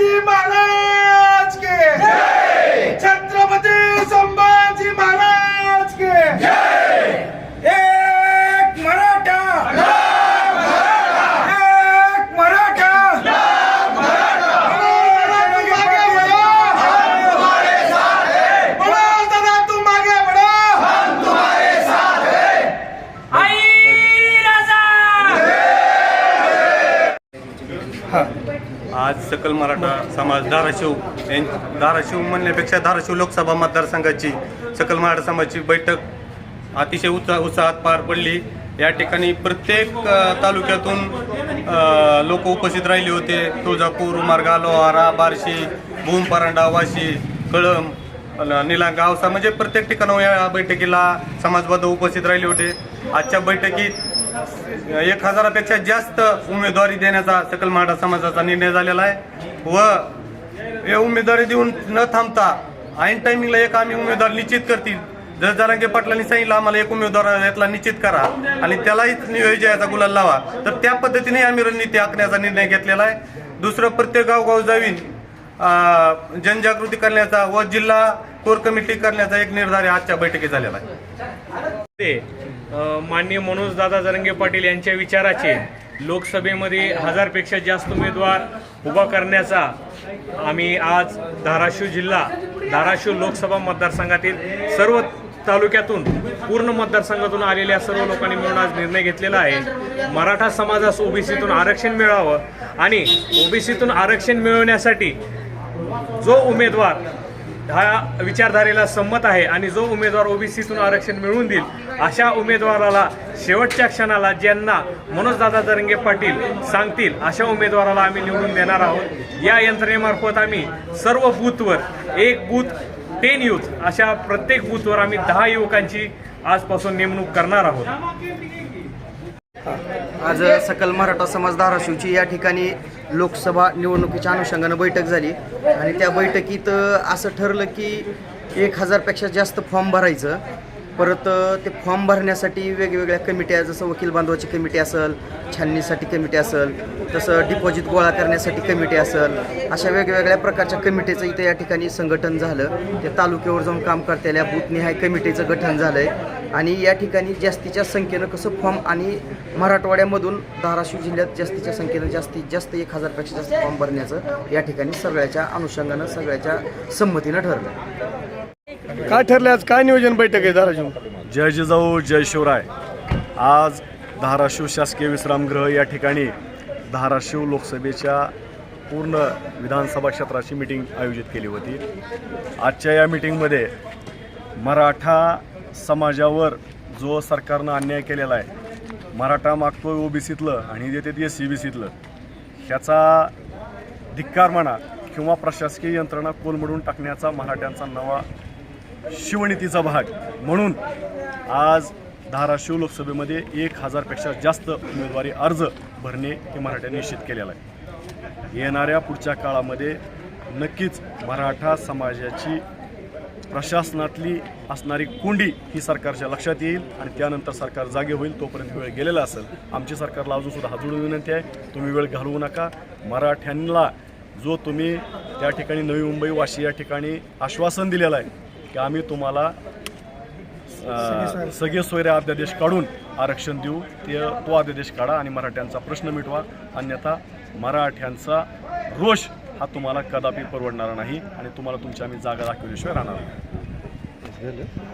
Di 了 आज सकल मराठा समाज धाराशिव यां- धाराशिव म्हणण्यापेक्षा धाराशिव लोकसभा मतदारसंघाची सकल मराठा समाजाची बैठक अतिशय उत्साह उत्साहात पार पडली. या ठिकाणी प्रत्येक तालुक्यातून लोक उपस्थित राहिले होते. तुळजापूर मार्गा लोहारा बार्शी भूम परांडा वाशी कळम निला गावसा म्हणजे प्रत्येक ठिकाणावर या बैठकीला समाजबांधव उपस्थित राहिले होते. आजच्या बैठकीत एक हजारापेक्षा जास्त उमेदवारी देण्याचा सकल माडा समाजाचा निर्णय झालेला आहे. व हे उमेदवारी देऊन न थांबता ऐन टायमिंगला एक आम्ही उमेदवार निश्चित करतील. जर जरांगे पाटलांनी सांगितलं आम्हाला एक उमेदवार यातला निश्चित करा आणि त्यालाही नियोजयाचा गुलाल लावा तर त्या पद्धतीने आम्ही रणनीती आखण्याचा निर्णय घेतलेला आहे. दुसरं प्रत्येक गावगाव जावीन जनजागृती करण्याचा व जिल्हा कोर कमिटी करण्याचा एक निर्धार आजच्या बैठकीत झालेला आहे. ते माननीय मनोज दादा जरंगे पाटील यांच्या विचाराचे लोकसभेमध्ये हजारपेक्षा जास्त उमेदवार उभा करण्याचा आम्ही आज धाराशिव जिल्हा धाराशिव लोकसभा मतदारसंघातील सर्व तालुक्यातून पूर्ण मतदारसंघातून आलेल्या सर्व लोकांनी मिळून आज निर्णय घेतलेला आहे. मराठा समाजास ओबीसीतून आरक्षण मिळावं आणि ओबीसीतून आरक्षण मिळवण्यासाठी जो उमेदवार हा विचारधारेला संमत आहे आणि जो उमेदवार ओबीसीतून आरक्षण मिळवून देईल अशा उमेदवाराला शेवटच्या क्षणाला ज्यांना मनोजदादा दरंगे पाटील सांगतील अशा उमेदवाराला आम्ही निवडून देणार आहोत. या यंत्रणेमार्फत आम्ही सर्व बूथवर एक बूथ टेन युथ अशा प्रत्येक बूथवर आम्ही दहा युवकांची आजपासून नेमणूक करणार आहोत. आज सकल मराठा समाज धाराशिवची या ठिकाणी लोकसभा निवडणुकीच्या अनुषंगानं बैठक झाली. आणि त्या बैठकीत असं ठरलं की एक हजारपेक्षा जास्त फॉर्म भरायचं. परत ते फॉर्म भरण्यासाठी वेगवेगळ्या कमिट्या जसं वकील बांधवाची कमिटी असेल छाननीसाठी कमिटी असेल तसं डिपॉझिट गोळा करण्यासाठी कमिटी असेल अशा वेगवेगळ्या प्रकारच्या कमिटीचं इथं या ठिकाणी संघटन झालं. ते तालुक्यावर जाऊन काम करतेल्या बूथनिहाय कमिटीचं गठन झालं आहे आणि या ठिकाणी जास्तीच्या संख्येनं कसं फॉर्म आणि मराठवाड्यामधून धाराशिव जिल्ह्यात जास्तीच्या संख्येनं जास्तीत जास्त एक हजारपेक्षा जास्त फॉर्म भरण्याचं या ठिकाणी सगळ्याच्या अनुषंगानं सगळ्याच्या संमतीनं ठरलं. काय ठरलं आज? काय नियोजन बैठक आहे धाराशिव? जय जिजाऊ जय शिवराय. आज धाराशिव शासकीय विश्रामगृह या ठिकाणी धाराशिव लोकसभेच्या पूर्ण विधानसभा क्षेत्राची मिटिंग आयोजित केली होती. आजच्या या मिटिंगमध्ये मराठा समाजावर जो सरकारनं अन्याय केलेला आहे मराठा मागतोय ओबीसीतलं आणि देते एस सी बी सीतलं ह्याचा धिक्कार म्हणा किंवा प्रशासकीय यंत्रणा कोलमडून टाकण्याचा मराठ्यांचा नवा शिवनीतीचा भाग. म्हणून आज धाराशिव लोकसभेमध्ये एक हजारपेक्षा जास्त उमेदवारी अर्ज भरणे हे मराठ्यांनी निश्चित केलेलं आहे. येणाऱ्या पुढच्या काळामध्ये नक्कीच मराठा समाजाची प्रशासनातली असणारी कोंडी ही सरकारच्या लक्षात येईल आणि त्यानंतर सरकार जागे होईल तोपर्यंत वेळ गेलेला असेल. आमची सरकारला अजूनसुद्धा सुद्धा विनंती आहे. तुम्ही वेळ घालवू नका. मराठ्यांना जो तुम्ही त्या ठिकाणी नवी मुंबई वाशी या ठिकाणी आश्वासन दिलेलं आहे की आम्ही तुम्हाला सगळे सोयरे अध्यादेश काढून आरक्षण देऊ. ते तो अध्यादेश काढा आणि मराठ्यांचा प्रश्न मिटवा. अन्यथा मराठ्यांचा रोष हा तुम्हाला कदापि परवडणार नाही आणि तुम्हाला तुमची आम्ही जागा दाखवल्याशिवाय राहणार नाही.